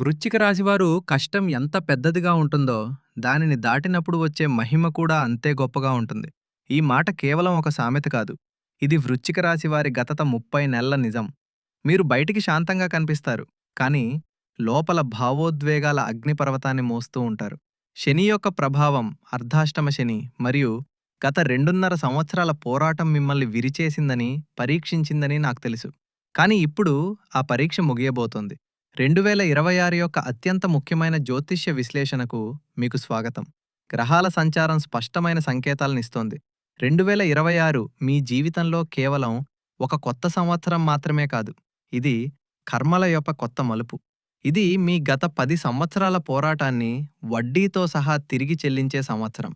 వృశ్చిక రాశివారు కష్టం ఎంత పెద్దదిగా ఉంటుందో దానిని దాటినప్పుడు వచ్చే మహిమ కూడా అంతే గొప్పగా ఉంటుంది. ఈ మాట కేవలం ఒక సామెత కాదు. ఇది వృశ్చిక రాశివారి గతత ముప్పై నెలల నిజం. మీరు బయటికి శాంతంగా కనిపిస్తారు కానీ లోపల భావోద్వేగాల అగ్నిపర్వతాన్ని మోస్తూ ఉంటారు. శని యొక్క ప్రభావం అర్ధాష్టమ శని మరియు గత రెండున్నర సంవత్సరాల పోరాటం మిమ్మల్ని విరిచేసిందని పరీక్షించిందని నాకు తెలుసు. కానీ ఇప్పుడు ఆ పరీక్ష ముగియబోతోంది. రెండు వేల ఇరవై ఆరు యొక్క అత్యంత ముఖ్యమైన జ్యోతిష్య విశ్లేషణకు మీకు స్వాగతం. గ్రహాల సంచారం స్పష్టమైన సంకేతాలను ఇస్తోంది. రెండు వేల ఇరవై ఆరు మీ జీవితంలో కేవలం ఒక కొత్త సంవత్సరం మాత్రమే కాదు ఇది కర్మల యొక్క కొత్త మలుపు. ఇది మీ గత పది సంవత్సరాల పోరాటాన్ని వడ్డీతో సహా తిరిగి చెల్లించే సంవత్సరం.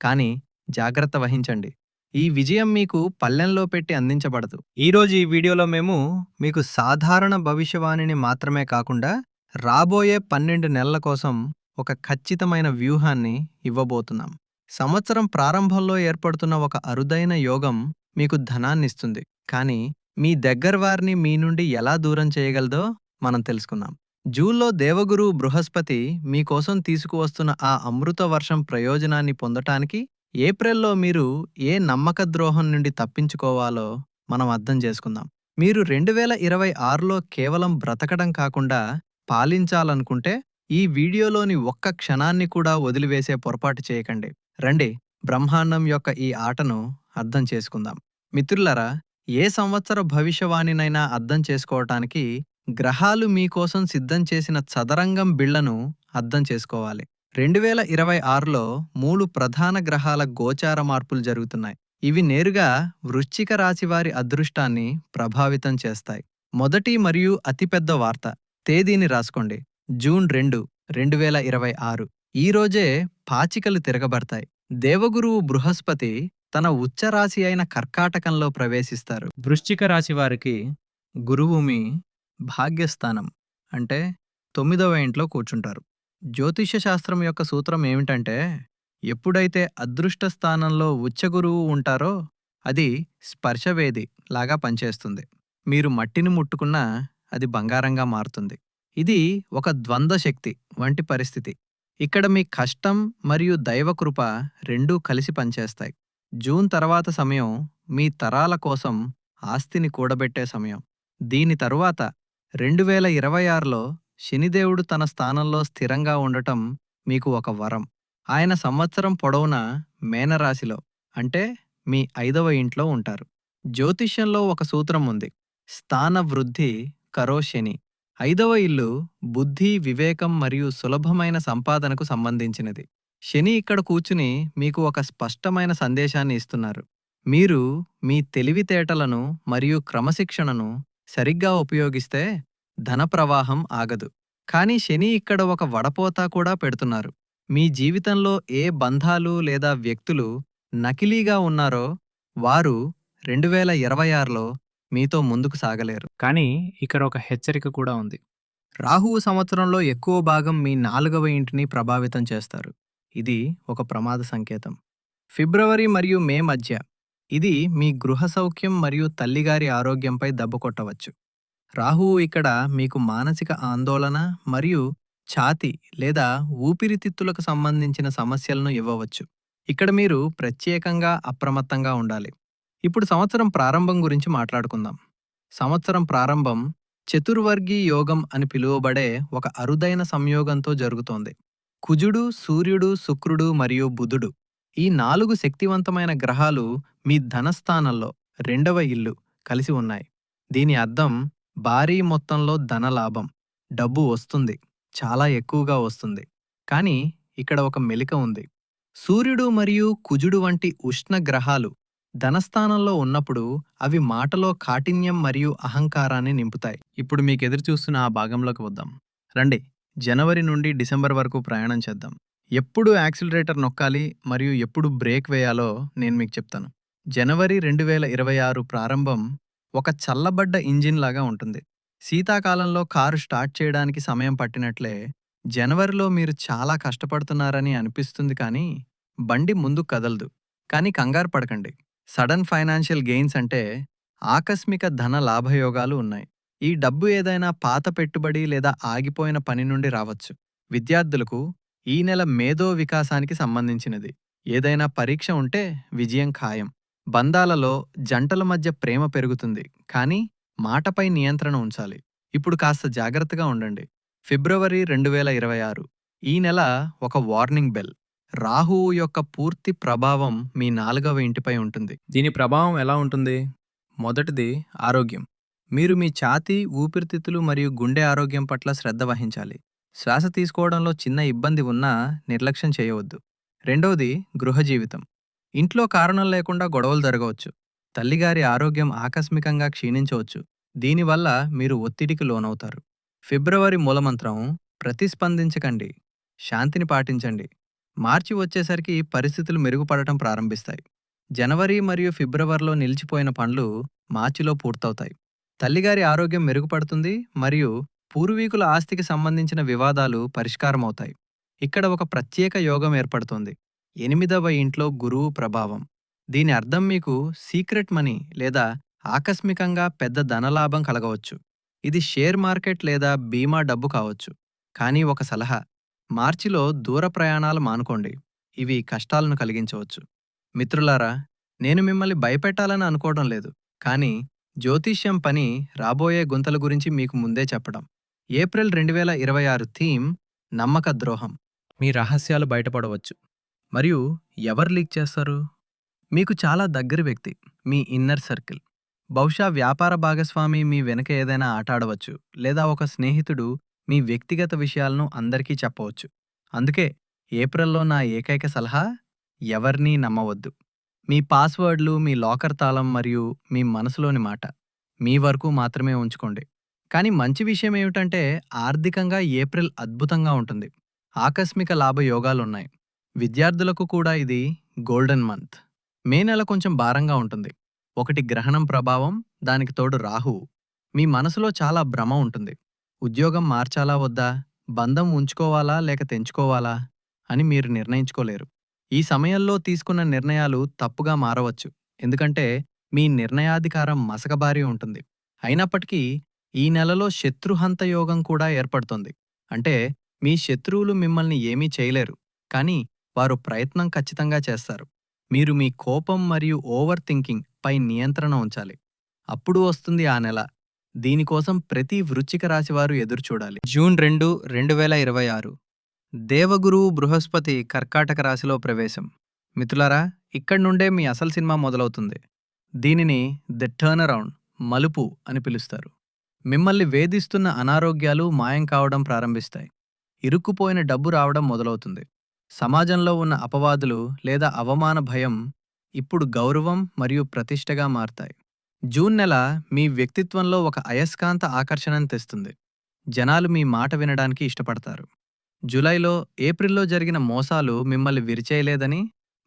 కానీ జాగ్రత్త వహించండి. ఈ విజయం మీకు పల్లెంలో పెట్టి అందించబడదు. ఈరోజు ఈ వీడియోలో మేము మీకు సాధారణ భవిష్యవాణిని మాత్రమే కాకుండా రాబోయే పన్నెండు నెలల కోసం ఒక ఖచ్చితమైన వ్యూహాన్ని ఇవ్వబోతున్నాం. సంవత్సరం ప్రారంభంలో ఏర్పడుతున్న ఒక అరుదైన యోగం మీకు ధనాన్నిస్తుంది కానీ మీ దగ్గర వారిని మీ నుండి ఎలా దూరం చేయగలదో మనం తెలుసుకుందాం. జూన్లో దేవగురు బృహస్పతి మీకోసం తీసుకువస్తున్న ఆ అమృత వర్షం ప్రయోజనాన్ని పొందటానికి ఏప్రిల్లో మీరు ఏ నమ్మక ద్రోహం నుండి తప్పించుకోవాలో మనం అర్థం చేసుకుందాం. మీరు రెండు వేల ఇరవై ఆరులో కేవలం బ్రతకడం కాకుండా పాలించాలనుకుంటే ఈ వీడియోలోని ఒక్క క్షణాన్ని కూడా వదిలివేసే పొరపాటు చేయకండి. రండి బ్రహ్మాండం యొక్క ఈ ఆటను అర్థం చేసుకుందాం. మిత్రులరా ఏ సంవత్సర భవిష్యవాణినైనా అర్థం చేసుకోవటానికి గ్రహాలు మీకోసం సిద్ధం చేసిన చదరంగం బిళ్ళను అర్థం చేసుకోవాలి. రెండు వేల ఇరవై ఆరులో మూడు ప్రధాన గ్రహాల గోచార మార్పులు జరుగుతున్నాయి. ఇవి నేరుగా వృశ్చిక రాశివారి అదృష్టాన్ని ప్రభావితం చేస్తాయి. మొదటి మరియు అతిపెద్ద వార్త తేదీని రాసుకోండి. జూన్ రెండు రెండు వేల ఇరవై ఆరు. ఈ రోజే పాచికలు తిరగబడతాయి. దేవగురువు బృహస్పతి తన ఉచ్చరాశి అయిన కర్కాటకంలో ప్రవేశిస్తారు. వృశ్చిక రాశి వారికి గురువు మీ భాగ్యస్థానం అంటే తొమ్మిదవ ఇంట్లో కూర్చుంటారు. జ్యోతిష్య శాస్త్రం యొక్క సూత్రం ఏమిటంటే ఎప్పుడైతే అదృష్ట స్థానంలో ఉచ్చగురువు ఉంటారో అది స్పర్శవేది లాగా పనిచేస్తుంది. మీరు మట్టిని ముట్టుకున్నా అది బంగారంగా మారుతుంది. ఇది ఒక ద్వంద్వ శక్తి వంటి పరిస్థితి. ఇక్కడ మీ కష్టం మరియు దైవకృప రెండూ కలిసి పనిచేస్తాయి. జూన్ తర్వాత సమయం మీ తరాల కోసం ఆస్తిని కూడబెట్టే సమయం. దీని తరువాత రెండు వేల ఇరవై ఆరులో శనిదేవుడు తన స్థానంలో స్థిరంగా ఉండటం మీకు ఒక వరం. ఆయన సంవత్సరం పొడవునా మేనరాశిలో అంటే మీ ఐదవ ఇంట్లో ఉంటారు. జ్యోతిష్యంలో ఒక సూత్రం ఉంది. స్థాన వృద్ధి కరో శని. ఐదవ ఇల్లు బుద్ధి వివేకం మరియు సులభమైన సంపాదనకు సంబంధించినది. శని ఇక్కడ కూర్చుని మీకు ఒక స్పష్టమైన సందేశాన్ని ఇస్తున్నారు. మీరు మీ తెలివితేటలను మరియు క్రమశిక్షణను సరిగ్గా ఉపయోగిస్తే ధన ప్రవాహం ఆగదు. కానీ శని ఇక్కడ ఒక వడపోత కూడా పెడుతున్నారు. మీ జీవితంలో ఏ బంధాలు లేదా వ్యక్తులు నకిలీగా ఉన్నారో వారు రెండు వేల ఇరవై ఆరులో మీతో ముందుకు సాగలేరు. కానీ ఇక్కడ ఒక హెచ్చరిక కూడా ఉంది. రాహువు సంవత్సరంలో ఎక్కువ భాగం మీ నాలుగవ ఇంటిని ప్రభావితం చేస్తారు. ఇది ఒక ప్రమాద సంకేతం. ఫిబ్రవరి మరియు మే మధ్య ఇది మీ గృహ సౌఖ్యం మరియు తల్లిగారి ఆరోగ్యంపై దెబ్బ కొట్టవచ్చు. రాహువు ఇక్కడ మీకు మానసిక ఆందోళన మరియు ఛాతి లేదా ఊపిరితిత్తులకు సంబంధించిన సమస్యలను ఇవ్వవచ్చు. ఇక్కడ మీరు ప్రత్యేకంగా అప్రమత్తంగా ఉండాలి. ఇప్పుడు సంవత్సరం ప్రారంభం గురించి మాట్లాడుకుందాం. సంవత్సరం ప్రారంభం చతుర్వర్గీ యోగం అని పిలువబడే ఒక అరుదైన సంయోగంతో జరుగుతోంది. కుజుడు సూర్యుడు శుక్రుడు మరియు బుధుడు ఈ నాలుగు శక్తివంతమైన గ్రహాలు మీ ధనస్థానంలో రెండవ ఇల్లు కలిసి ఉన్నాయి. దీని అర్థం భారీ మొత్తంలో ధనలాభం డబ్బు వస్తుంది చాలా ఎక్కువగా వస్తుంది. కానీ ఇక్కడ ఒక మెలిక ఉంది. సూర్యుడు మరియు కుజుడు వంటి ఉష్ణ గ్రహాలు ధనస్థానంలో ఉన్నప్పుడు అవి మాటలో కాఠిన్యం మరియు అహంకారాన్ని నింపుతాయి. ఇప్పుడు మీకు ఎదురు చూస్తున్న ఆ భాగంలోకి వద్దాం. రండి జనవరి నుండి డిసెంబర్ వరకు ప్రయాణం చేద్దాం. ఎప్పుడు యాక్సిలరేటర్ నొక్కాలి మరియు ఎప్పుడు బ్రేక్ వేయాలో నేను మీకు చెప్తాను. జనవరి రెండు వేల ఇరవై ఆరు ప్రారంభం ఒక చల్లబడ్డ ఇంజిన్ లాగా ఉంటుంది. శీతాకాలంలో కారు స్టార్ట్ చేయడానికి సమయం పట్టినట్లే జనవరిలో మీరు చాలా కష్టపడుతున్నారని అనిపిస్తుంది కానీ బండి ముందు కదలదు. కానీ కంగారు పడకండి. సడన్ ఫైనాన్షియల్ గెయిన్స్ అంటే ఆకస్మిక ధన లాభయోగాలు ఉన్నాయి. ఈ డబ్బు ఏదైనా పాత పెట్టుబడి లేదా ఆగిపోయిన పని నుండి రావచ్చు. విద్యార్థులకు ఈ నెల మేధో వికాసానికి సంబంధించినది. ఏదైనా పరీక్ష ఉంటే విజయం ఖాయం. బంధాలలో జంటల మధ్య ప్రేమ పెరుగుతుంది కానీ మాటపై నియంత్రణ ఉంచాలి. ఇప్పుడు కాస్త జాగ్రత్తగా ఉండండి. ఫిబ్రవరి రెండు వేల ఇరవై ఆరు ఈ నెల ఒక వార్నింగ్ బెల్. రాహువు యొక్క పూర్తి ప్రభావం మీ నాలుగవ ఇంటిపై ఉంటుంది. దీని ప్రభావం ఎలా ఉంటుంది? మొదటిది ఆరోగ్యం. మీరు మీ ఛాతీ ఊపిరితిత్తులు మరియు గుండె ఆరోగ్యం పట్ల శ్రద్ధ వహించాలి. శ్వాస తీసుకోవడంలో చిన్న ఇబ్బంది ఉన్నా నిర్లక్ష్యం చేయవద్దు. రెండవది గృహ జీవితం. ఇంట్లో కారణం లేకుండా గొడవలు జరగవచ్చు. తల్లిగారి ఆరోగ్యం ఆకస్మికంగా క్షీణించవచ్చు. దీనివల్ల మీరు ఒత్తిడికి లోనవుతారు. ఫిబ్రవరి మూలమంత్రం ప్రతిస్పందించకండి. శాంతిని పాటించండి. మార్చి వచ్చేసరికి పరిస్థితులు మెరుగుపడటం ప్రారంభిస్తాయి. జనవరి మరియు ఫిబ్రవరిలో నిలిచిపోయిన పనులు మార్చిలో పూర్తవుతాయి. తల్లిగారి ఆరోగ్యం మెరుగుపడుతుంది మరియు పూర్వీకుల ఆస్తికి సంబంధించిన వివాదాలు పరిష్కారమవుతాయి. ఇక్కడ ఒక ప్రత్యేక యోగం ఏర్పడుతుంది. ఎనిమిదవ ఇంట్లో గురువు ప్రభావం. దీని అర్థం మీకు సీక్రెట్ మనీ లేదా ఆకస్మికంగా పెద్ద ధనలాభం కలగవచ్చు. ఇది షేర్ మార్కెట్ లేదా బీమా డబ్బు కావచ్చు. కానీ ఒక సలహా మార్చిలో దూర ప్రయాణాలు మానుకోండి. ఇవి కష్టాలను కలిగించవచ్చు. మిత్రులారా నేను మిమ్మల్ని భయపెట్టాలని అనుకోవడం లేదు. కానీ జ్యోతిష్యం పని రాబోయే గుంతల గురించి మీకు ముందే చెప్పడం. ఏప్రిల్ రెండు వేల ఇరవై ఆరు థీమ్ నమ్మక ద్రోహం. మీ రహస్యాలు బయటపడవచ్చు. మరియు ఎవరు లీక్ చేస్తారు? మీకు చాలా దగ్గర వ్యక్తి మీ ఇన్నర్ సర్కిల్. బహుశా వ్యాపార భాగస్వామి మీ వెనక ఏదైనా ఆట ఆడవచ్చు లేదా ఒక స్నేహితుడు మీ వ్యక్తిగత విషయాలను అందరికీ చెప్పవచ్చు. అందుకే ఏప్రిల్లో నా ఏకైక సలహా ఎవరినీ నమ్మవద్దు. మీ పాస్వర్డ్లు మీ లాకర్ తాళం మరియు మీ మనసులోని మాట మీ వరకు మాత్రమే ఉంచుకోండి. కానీ మంచి విషయం ఏమిటంటే ఆర్థికంగా ఏప్రిల్ అద్భుతంగా ఉంటుంది. ఆకస్మిక లాభయోగాలున్నాయి. విద్యార్థులకు కూడా ఇది గోల్డెన్ మంత్. మే నెల కొంచెం భారంగా ఉంటుంది. ఒకటి గ్రహణం ప్రభావం దానికి తోడు రాహువు. మీ మనసులో చాలా భ్రమ ఉంటుంది. ఉద్యోగం మార్చాలా వద్దా? బంధం ఉంచుకోవాలా లేక తెంచుకోవాలా? అని మీరు నిర్ణయించుకోలేరు. ఈ సమయంలో తీసుకున్న నిర్ణయాలు తప్పుగా మారవచ్చు. ఎందుకంటే మీ నిర్ణయాధికారం మసకబారి ఉంటుంది. అయినప్పటికీ ఈ నెలలో శత్రుహంత యోగం కూడా ఏర్పడుతుంది. అంటే మీ శత్రువులు మిమ్మల్ని ఏమీ చేయలేరు. కానీ వారు ప్రయత్నం ఖచ్చితంగా చేస్తారు. మీరు మీ కోపం మరియు ఓవర్ థింకింగ్ పై నియంత్రణ ఉంచాలి. అప్పుడు వస్తుంది ఆ నెల. దీనికోసం ప్రతి వృచ్చిక రాశివారు ఎదురుచూడాలి జూన్ రెండు రెండు వేల ఇరవై ఆరు. దేవగురువు బృహస్పతి కర్కాటక రాశిలో ప్రవేశం. మిత్రులారా ఇక్కడి నుండే మీ అసలు సినిమా మొదలవుతుంది. దీనిని ద టర్న్ అరౌండ్ మలుపు అని పిలుస్తారు. మిమ్మల్ని వేధిస్తున్న అనారోగ్యాలు మాయం కావడం ప్రారంభిస్తాయి. ఇరుక్కుపోయిన డబ్బు రావడం మొదలవుతుంది. సమాజంలో ఉన్న అపవాదులు లేదా అవమాన భయం ఇప్పుడు గౌరవం మరియు ప్రతిష్టగా మారతాయి. జూన్ నెల మీ వ్యక్తిత్వంలో ఒక అయస్కాంత ఆకర్షణను తెస్తుంది. జనాలు మీ మాట వినడానికి ఇష్టపడతారు. జూలైలో ఏప్రిల్లో జరిగిన మోసాలు మిమ్మల్ని విరిచేయలేదని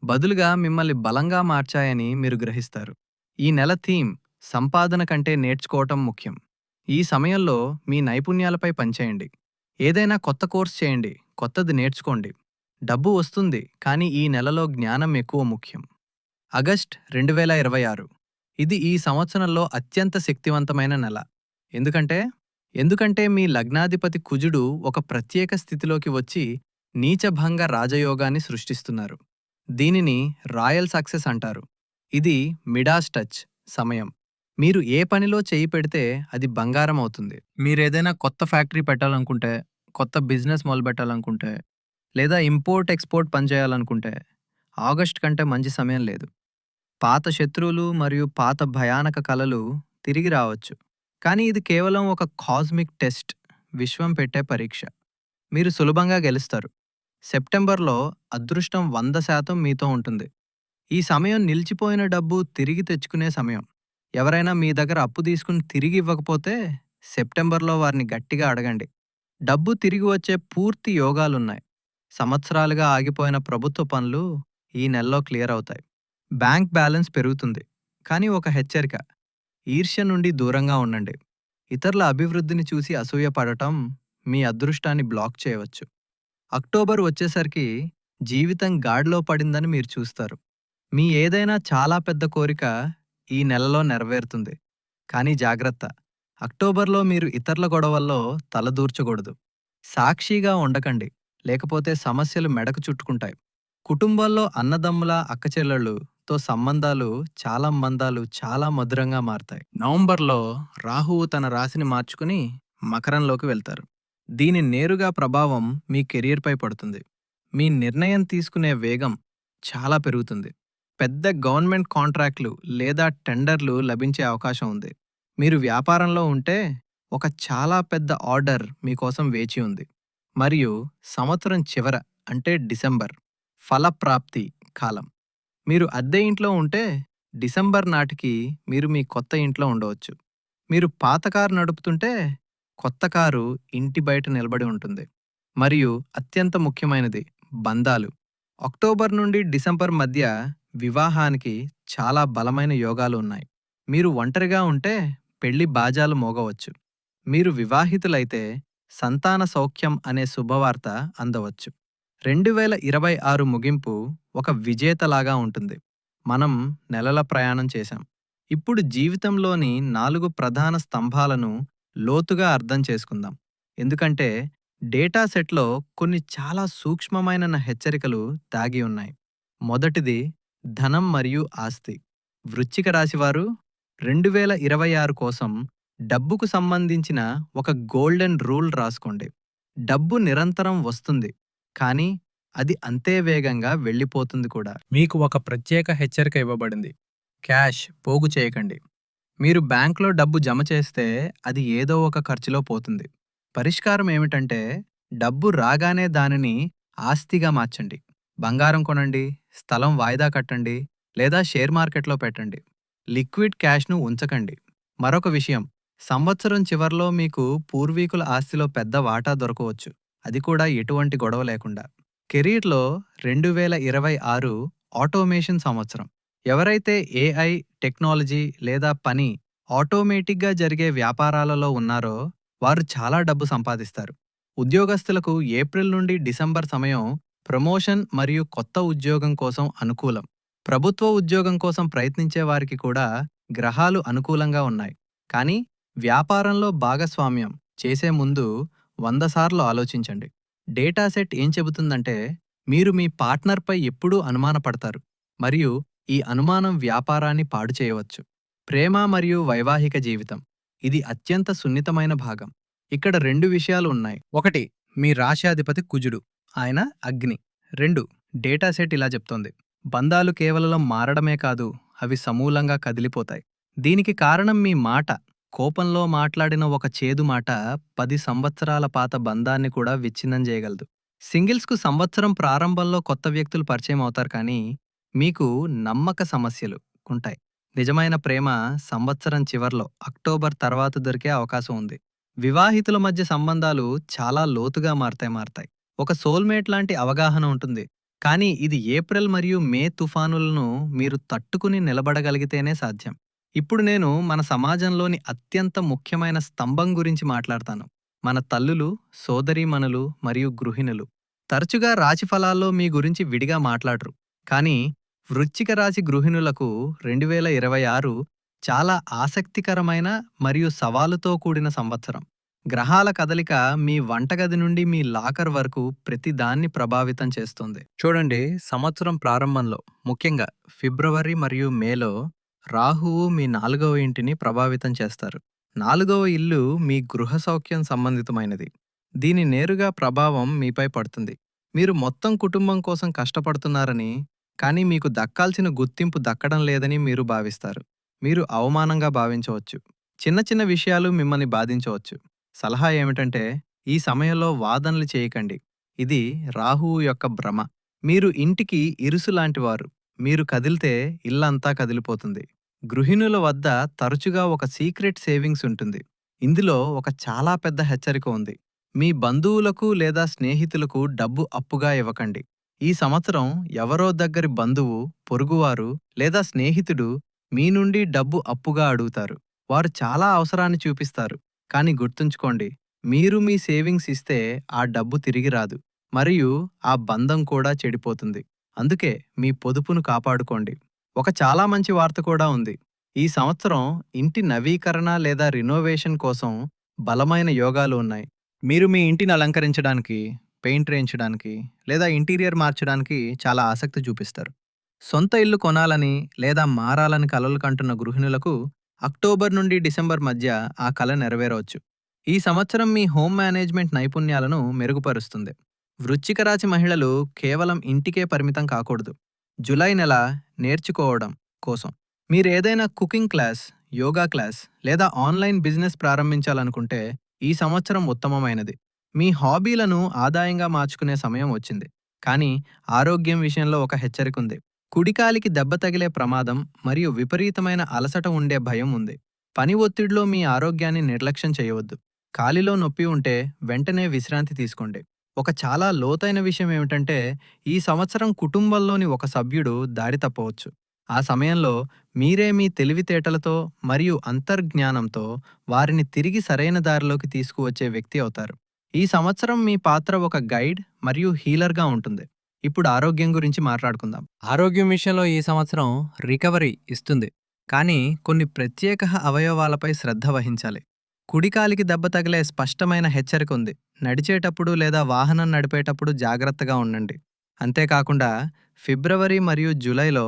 బదులుగా మిమ్మల్ని బలంగా మార్చాయని మీరు గ్రహిస్తారు. ఈ నెల థీమ్ సంపాదన కంటే నేర్చుకోవటం ముఖ్యం. ఈ సమయంలో మీ నైపుణ్యాలపై పనిచేయండి. ఏదైనా కొత్త కోర్స్ చేయండి కొత్తది నేర్చుకోండి. డబ్బు వస్తుంది కానీ ఈ నెలలో జ్ఞానం ఎక్కువ ముఖ్యం. ఆగస్ట్ రెండు వేల ఇరవై ఆరు. ఇది ఈ సంవత్సరంలో అత్యంత శక్తివంతమైన నెల. ఎందుకంటే ఎందుకంటే మీ లగ్నాధిపతి కుజుడు ఒక ప్రత్యేక స్థితిలోకి వచ్చి నీచభంగ రాజయోగాన్ని సృష్టిస్తున్నారు. దీనిని రాయల్ సక్సెస్ అంటారు. ఇది మిడాస్ టచ్ సమయం. మీరు ఏ పనిలో చేయి పెడితే అది బంగారం అవుతుంది. మీరేదైనా కొత్త ఫ్యాక్టరీ పెట్టాలనుకుంటే కొత్త బిజినెస్ మొదలుపెట్టాలనుకుంటే లేదా ఇంపోర్ట్ ఎక్స్పోర్ట్ పనిచేయాలనుకుంటే ఆగస్ట్ కంటే మంచి సమయం లేదు. పాత శత్రువులు మరియు పాత భయానక కలలు తిరిగి రావచ్చు. కానీ ఇది కేవలం ఒక కాస్మిక్ టెస్ట్ విశ్వం పెట్టే పరీక్ష. మీరు సులభంగా గెలుస్తారు. సెప్టెంబర్లో అదృష్టం వంద శాతం మీతో ఉంటుంది. ఈ సమయం నిలిచిపోయిన డబ్బు తిరిగి తెచ్చుకునే సమయం. ఎవరైనా మీ దగ్గర అప్పు తీసుకుని తిరిగి ఇవ్వకపోతే సెప్టెంబర్లో వారిని గట్టిగా అడగండి. డబ్బు తిరిగి వచ్చే పూర్తి యోగాలున్నాయి. సంవత్సరాలుగా ఆగిపోయిన ప్రభుత్వ పనులు ఈ నెలలో క్లియర్ అవుతాయి. బ్యాంక్ బ్యాలెన్స్ పెరుగుతుంది. కానీ ఒక హెచ్చరిక ఈర్ష్య నుండి దూరంగా ఉండండి. ఇతరుల అభివృద్ధిని చూసి అసూయపడటం మీ అదృష్టాన్ని బ్లాక్ చేయవచ్చు. అక్టోబర్ వచ్చేసరికి జీవితం గాడిలో పడిందని మీరు చూస్తారు. మీ ఏదైనా చాలా పెద్ద కోరిక ఈ నెలలో నెరవేరుతుంది. కానీ జాగ్రత్త అక్టోబర్లో మీరు ఇతరుల గొడవల్లో తలదూర్చకూడదు. సాక్షిగా ఉండకండి. లేకపోతే సమస్యలు మెడకు చుట్టుకుంటాయి. కుటుంబాల్లో అన్నదమ్ముల అక్కచెల్లెళ్ళుతో సంబంధాలు చాలా మందాలు చాలా మధురంగా మారతాయి. నవంబర్లో రాహువు తన రాశిని మార్చుకుని మకరంలోకి వెళ్తారు. దీని నేరుగా ప్రభావం మీ కెరియర్పై పడుతుంది. మీ నిర్ణయం తీసుకునే వేగం చాలా పెరుగుతుంది. పెద్ద గవర్నమెంట్ కాంట్రాక్ట్లు లేదా టెండర్లు లభించే అవకాశం ఉంది. మీరు వ్యాపారంలో ఉంటే ఒక చాలా పెద్ద ఆర్డర్ మీకోసం వేచి ఉంది. మరియు సంవత్సరం చివర అంటే డిసెంబర్ ఫలప్రాప్తి కాలం. మీరు అద్దె ఇంట్లో ఉంటే డిసెంబర్ నాటికి మీరు మీ కొత్త ఇంట్లో ఉండవచ్చు. మీరు పాత కారు నడుపుతుంటే కొత్త కారు ఇంటి బయట నిలబడి ఉంటుంది. మరియు అత్యంత ముఖ్యమైనది బంధాలు. అక్టోబర్ నుండి డిసెంబర్ మధ్య వివాహానికి చాలా బలమైన యోగాలు ఉన్నాయి. మీరు ఒంటరిగా ఉంటే పెళ్ళి బాజాలు మోగవచ్చు. మీరు వివాహితులైతే సంతాన సౌఖ్యం అనే శుభవార్త అందవచ్చు. రెండు వేల ఇరవై ఆరు ముగింపు ఒక విజేతలాగా ఉంటుంది. మనం నెలల ప్రయాణం చేశాం. ఇప్పుడు జీవితంలోని నాలుగు ప్రధాన స్తంభాలను లోతుగా అర్థం చేసుకుందాం. ఎందుకంటే డేటా సెట్లో కొన్ని చాలా సూక్ష్మమైన హెచ్చరికలు దాగి ఉన్నాయి. మొదటిది ధనం మరియు ఆస్తి. వృశ్చిక రాశివారు రెండు వేల ఇరవై ఆరు కోసం డబ్బుకు సంబంధించిన ఒక గోల్డెన్ రూల్ రాసుకోండి. డబ్బు నిరంతరం వస్తుంది కానీ అది అంతే వేగంగా వెళ్ళిపోతుంది కూడా. మీకు ఒక ప్రత్యేక హెచ్చరిక ఇవ్వబడింది. క్యాష్ పోగు చేయకండి. మీరు బ్యాంక్లో డబ్బు జమ చేస్తే అది ఏదో ఒక ఖర్చులో పోతుంది. పరిష్కారం ఏమిటంటే డబ్బు రాగానే దానిని ఆస్తిగా మార్చండి. బంగారం కొనండి స్థలం వాయిదా కట్టండి లేదా షేర్ మార్కెట్లో పెట్టండి. లిక్విడ్ క్యాష్ను ఉంచకండి. మరొక విషయం సంవత్సరం చివర్లో మీకు పూర్వీకుల ఆస్తిలో పెద్ద వాటా దొరకవచ్చు. అది కూడా ఎటువంటి గొడవ లేకుండా. కెరీర్లో రెండు వేల ఇరవై ఆరు ఆటోమేషన్ సంవత్సరం. ఎవరైతే ఏఐ టెక్నాలజీ లేదా పని ఆటోమేటిక్గా జరిగే వ్యాపారాలలో ఉన్నారో వారు చాలా డబ్బు సంపాదిస్తారు. ఉద్యోగస్తులకు ఏప్రిల్ నుండి డిసెంబర్ సమయం ప్రమోషన్ మరియు కొత్త ఉద్యోగం కోసం అనుకూలం. ప్రభుత్వ ఉద్యోగం కోసం ప్రయత్నించే వారికి కూడా గ్రహాలు అనుకూలంగా ఉన్నాయి. కానీ వ్యాపారంలో భాగస్వామ్యం చేసే ముందు వంద సార్లు ఆలోచించండి. డేటా సెట్ ఏం చెబుతుందంటే మీరు మీ పార్ట్నర్పై ఎప్పుడూ అనుమానపడతారు మరియు ఈ అనుమానం వ్యాపారాన్ని పాడు చేయవచ్చు. ప్రేమ మరియు వైవాహిక జీవితం. ఇది అత్యంత సున్నితమైన భాగం. ఇక్కడ రెండు విషయాలు ఉన్నాయి. ఒకటి మీ రాశాధిపతి కుజుడు ఆయన అగ్ని. రెండు డేటా సెట్ ఇలా చెప్తోంది. బంధాలు కేవలం మారడమే కాదు అవి సమూలంగా కదిలిపోతాయి. దీనికి కారణం మీ మాట. కోపంలో మాట్లాడిన ఒక చేదు మాట పది సంవత్సరాల పాత బంధాన్ని కూడా విచ్ఛిన్నం చేయగలదు. సింగిల్స్కు సంవత్సరం ప్రారంభంలో కొత్త వ్యక్తులు పరిచయం అవుతారు కానీ మీకు నమ్మక సమస్యలు ఉంటాయి. నిజమైన ప్రేమ సంవత్సరం చివర్లో అక్టోబర్ తర్వాత దొరికే అవకాశం ఉంది. వివాహితుల మధ్య సంబంధాలు చాలా లోతుగా మారతాయి మారతాయి. ఒక సోల్మేట్ లాంటి అవగాహన ఉంటుంది. కానీ ఇది ఏప్రిల్ మరియు మే తుఫానులను మీరు తట్టుకుని నిలబడగలిగితేనే సాధ్యం. ఇప్పుడు నేను మన సమాజంలోని అత్యంత ముఖ్యమైన స్తంభం గురించి మాట్లాడతాను. మన తల్లులు సోదరీమణులు మరియు గృహిణులు తరచుగా రాశి ఫలాల్లో మీ గురించి విడిగా మాట్లాడరు. కానీ వృశ్చిక రాశి గృహిణులకు రెండు వేల ఇరవై ఆరు చాలా ఆసక్తికరమైన మరియు సవాలుతో కూడిన సంవత్సరం. గ్రహాల కదలిక మీ వంటగది నుండి మీ లాకర్ వరకు ప్రతి దాన్ని ప్రభావితం చేస్తుంది. చూడండి సంవత్సరం ప్రారంభంలో ముఖ్యంగా ఫిబ్రవరి మరియు మేలో రాహువు మీ నాలుగవ ఇంటిని ప్రభావితం చేస్తారు. నాలుగవ ఇల్లు మీ గృహ సౌఖ్యం సంబంధితమైనది. దీని నేరుగా ప్రభావం మీపై పడుతుంది. మీరు మొత్తం కుటుంబం కోసం కష్టపడుతున్నారని కానీ మీకు దక్కాల్సిన గుర్తింపు దక్కడం లేదని మీరు భావిస్తారు. మీరు అవమానంగా భావించవచ్చు. చిన్న చిన్న విషయాలు మిమ్మల్ని బాధించవచ్చు. సలహా ఏమిటంటే ఈ సమయంలో వాదనలు చేయకండి. ఇది రాహువు యొక్క భ్రమ. మీరు ఇంటికి ఇరుసు లాంటివారు. మీరు కదిలితే ఇల్లంతా కదిలిపోతుంది. గృహిణుల వద్ద తరచుగా ఒక సీక్రెట్ సేవింగ్స్ ఉంటుంది. ఇందులో ఒక చాలా పెద్ద హెచ్చరిక ఉంది. మీ బంధువులకు లేదా స్నేహితులకు డబ్బు అప్పుగా ఇవ్వకండి. ఈ సంవత్సరం ఎవరో దగ్గరి బంధువు పొరుగువారు లేదా స్నేహితుడు మీ నుండి డబ్బు అప్పుగా అడుగుతారు. వారు చాలా అవసరాన్ని చూపిస్తారు. కానీ గుర్తుంచుకోండి మీరు మీ సేవింగ్స్ ఇస్తే ఆ డబ్బు తిరిగి రాదు. మరియు ఆ బంధం కూడా చెడిపోతుంది. అందుకే మీ పొదుపును కాపాడుకోండి. ఒక చాలా మంచి వార్త కూడా ఉంది. ఈ సంవత్సరం ఇంటి నవీకరణ లేదా రినోవేషన్ కోసం బలమైన యోగాలు ఉన్నాయి. మీరు మీ ఇంటిని అలంకరించడానికి పెయింట్ వేయించడానికి లేదా ఇంటీరియర్ మార్చడానికి చాలా ఆసక్తి చూపిస్తారు. సొంత ఇల్లు కొనాలని లేదా మారాలని కలలు కంటున్న గృహిణులకు అక్టోబర్ నుండి డిసెంబర్ మధ్య ఆ కళ నెరవేరవచ్చు. ఈ సంవత్సరం మీ హోమ్ మేనేజ్మెంట్ నైపుణ్యాలను మెరుగుపరుస్తుంది. వృచ్చికరాచి మహిళలు కేవలం ఇంటికే పరిమితం కాకూడదు. జులై నెల నేర్చుకోవడం కోసం. మీరేదైనా కుకింగ్ క్లాస్ యోగా క్లాస్ లేదా ఆన్లైన్ బిజినెస్ ప్రారంభించాలనుకుంటే ఈ సంవత్సరం ఉత్తమమైనది. మీ హాబీలను ఆదాయంగా మార్చుకునే సమయం వచ్చింది. కానీ ఆరోగ్యం విషయంలో ఒక హెచ్చరిక ఉంది కుడికాలికి దెబ్బ తగిలే ప్రమాదం మరియు విపరీతమైన అలసట ఉండే భయం ఉంది. పని ఒత్తిడిలో మీ ఆరోగ్యాన్ని నిర్లక్ష్యం చేయవద్దు. కాలిలో నొప్పి ఉంటే వెంటనే విశ్రాంతి తీసుకోండి. ఒక చాలా లోతైన విషయం ఏమిటంటే ఈ సంవత్సరం కుటుంబంలోని ఒక సభ్యుడు దారి తప్పవచ్చు. ఆ సమయంలో మీరే మీ తెలివితేటలతో మరియు అంతర్జ్ఞానంతో వారిని తిరిగి సరైన దారిలోకి తీసుకువచ్చే వ్యక్తి అవుతారు. ఈ సంవత్సరం మీ పాత్ర ఒక గైడ్ మరియు హీలర్గా ఉంటుంది. ఇప్పుడు ఆరోగ్యం గురించి మాట్లాడుకుందాం. ఆరోగ్యం విషయంలో ఈ సంవత్సరం రికవరీ ఇస్తుంది. కానీ కొన్ని ప్రత్యేక అవయవాలపై శ్రద్ధ వహించాలి. కుడికాలికి దెబ్బ తగిలే స్పష్టమైన హెచ్చరిక ఉంది. నడిచేటప్పుడు లేదా వాహనం నడిపేటప్పుడు జాగ్రత్తగా ఉండండి. అంతేకాకుండా ఫిబ్రవరి మరియు జూలైలో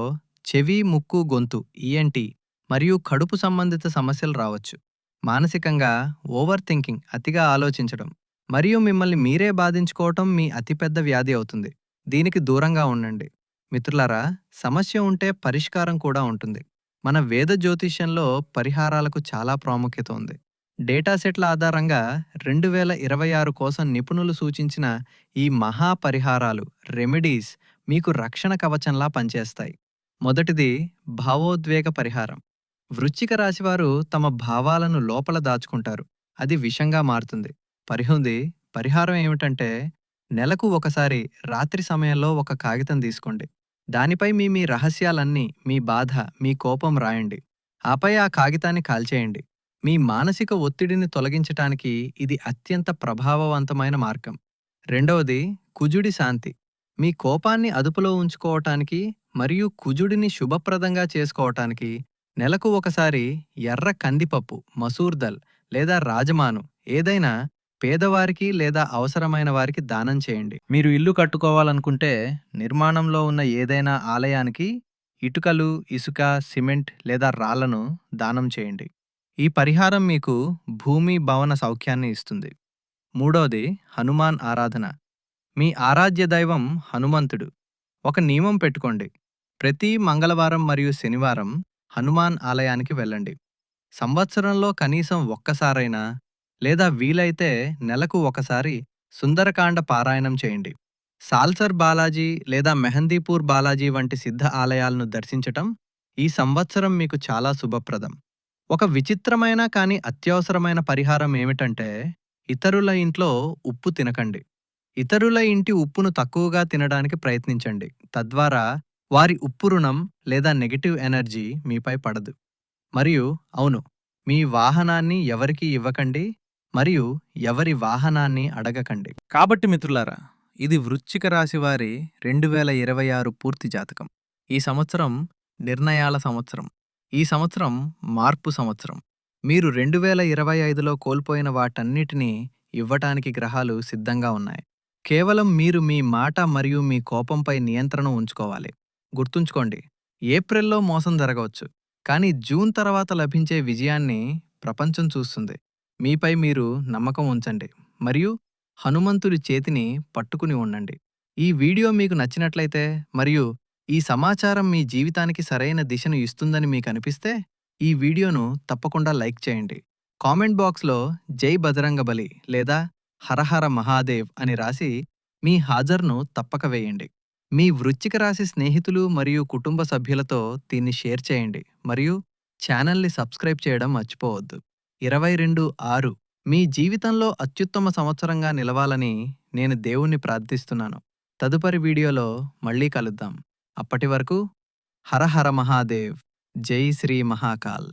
చెవి ముక్కు గొంతు ఈఎన్టీ మరియు కడుపు సంబంధిత సమస్యలు రావచ్చు. మానసికంగా ఓవర్ థింకింగ్ అతిగా ఆలోచించడం మరియు మిమ్మల్ని మీరే బాధించుకోవటం మీ అతిపెద్ద వ్యాధి అవుతుంది. దీనికి దూరంగా ఉండండి. మిత్రులారా సమస్య ఉంటే పరిష్కారం కూడా ఉంటుంది. మన వేద జ్యోతిష్యంలో పరిహారాలకు చాలా ప్రాముఖ్యత ఉంది. డేటా సెట్ల ఆధారంగా రెండు వేల ఇరవై ఆరు కోసం నిపుణులు సూచించిన ఈ మహా పరిహారాలు రెమెడీస్ మీకు రక్షణ కవచంలా పనిచేస్తాయి. మొదటిది భావోద్వేగ పరిహారం. వృశ్చిక రాశివారు తమ భావాలను లోపల దాచుకుంటారు. అది విషంగా మారుతుంది. పరిహుంది పరిహారం ఏమిటంటే నెలకు ఒకసారి రాత్రి సమయంలో ఒక కాగితం తీసుకోండి. దానిపై మీ మీ రహస్యాలన్నీ మీ బాధ మీ కోపం రాయండి. ఆపై ఆ కాగితాన్ని కాల్చేయండి. మీ మానసిక ఒత్తిడిని తొలగించటానికి ఇది అత్యంత ప్రభావవంతమైన మార్గం. రెండవది కుజుడి శాంతి. మీ కోపాన్ని అదుపులో ఉంచుకోవటానికి మరియు కుజుడిని శుభప్రదంగా చేసుకోవటానికి నెలకు ఒకసారి ఎర్ర కందిపప్పు మసూర్ దల్ లేదా రాజమాను ఏదైనా పేదవారికి లేదా అవసరమైన వారికి దానం చేయండి. మీరు ఇల్లు కట్టుకోవాలనుకుంటే నిర్మాణంలో ఉన్న ఏదైనా ఆలయానికి ఇటుకలు ఇసుక సిమెంట్ లేదా రాళ్ళను దానం చేయండి. ఈ పరిహారం మీకు భూమి భవన సౌఖ్యాన్ని ఇస్తుంది. మూడవది హనుమాన్ ఆరాధన. మీ ఆరాధ్య దైవం హనుమంతుడు. ఒక నియమం పెట్టుకోండి. ప్రతి మంగళవారం మరియు శనివారం హనుమాన్ ఆలయానికి వెళ్ళండి. సంవత్సరంలో కనీసం ఒక్కసారైనా లేదా వీలైతే నెలకు ఒకసారి సుందరకాండ పారాయణం చేయండి. సాల్సర్ బాలాజీ లేదా మెహందీపూర్ బాలాజీ వంటి సిద్ధ ఆలయాలను దర్శించటం ఈ సంవత్సరం మీకు చాలా శుభప్రదం. ఒక విచిత్రమైన కానీ అత్యవసరమైన పరిహారం ఏమిటంటే ఇతరుల ఇంట్లో ఉప్పు తినకండి. ఇతరుల ఇంటి ఉప్పును తక్కువగా తినడానికి ప్రయత్నించండి. తద్వారా వారి ఉప్పు రుణం లేదా నెగటివ్ ఎనర్జీ మీపై పడదు. మరియు అవును మీ వాహనాన్ని ఎవరికీ ఇవ్వకండి మరియు ఎవరి వాహనాన్ని అడగకండి. కాబట్టి మిత్రులారా ఇది వృశ్చిక రాశి వారి రెండు వేల ఇరవై ఆరు పూర్తి జాతకం. ఈ సంవత్సరం నిర్ణయాల సంవత్సరం. ఈ సంవత్సరం మార్పు సంవత్సరం. మీరు రెండు వేల ఇరవై ఐదులో కోల్పోయిన వాటన్నిటినీ ఇవ్వటానికి గ్రహాలు సిద్ధంగా ఉన్నాయి. కేవలం మీరు మీ మాట మరియు మీ కోపంపై నియంత్రణ ఉంచుకోవాలి. గుర్తుంచుకోండి ఏప్రిల్లో మోసం జరగవచ్చు కానీ జూన్ తర్వాత లభించే విజయాన్ని ప్రపంచం చూస్తుంది. మీపై మీరు నమ్మకం ఉంచండి మరియు హనుమంతుడి చేతిని పట్టుకుని ఉండండి. ఈ వీడియో మీకు నచ్చినట్లయితే మరియు ఈ సమాచారం మీ జీవితానికి సరైన దిశను ఇస్తుందని మీకు అనిపిస్తే ఈ వీడియోను తప్పకుండా లైక్ చేయండి. కామెంట్ బాక్స్లో జై బజరంగబలి లేదా హరహర మహాదేవ్ అని రాసి మీ హాజర్ను తప్పక వేయండి. మీ వృచ్చిక రాశి స్నేహితులు మరియు కుటుంబ సభ్యులతో దీన్ని షేర్ చేయండి. మరియు ఛానల్ని సబ్స్క్రైబ్ చేయడం మర్చిపోవద్దు. ఇరవై రెండు ఆరు మీ జీవితంలో అత్యుత్తమ సంవత్సరంగా నిలవాలని నేను దేవుణ్ణి ప్రార్థిస్తున్నాను. తదుపరి వీడియోలో మళ్ళీ కలుద్దాం. అప్పటి వరకు హర హర మహాదేవ్. జై శ్రీ మహాకాల్.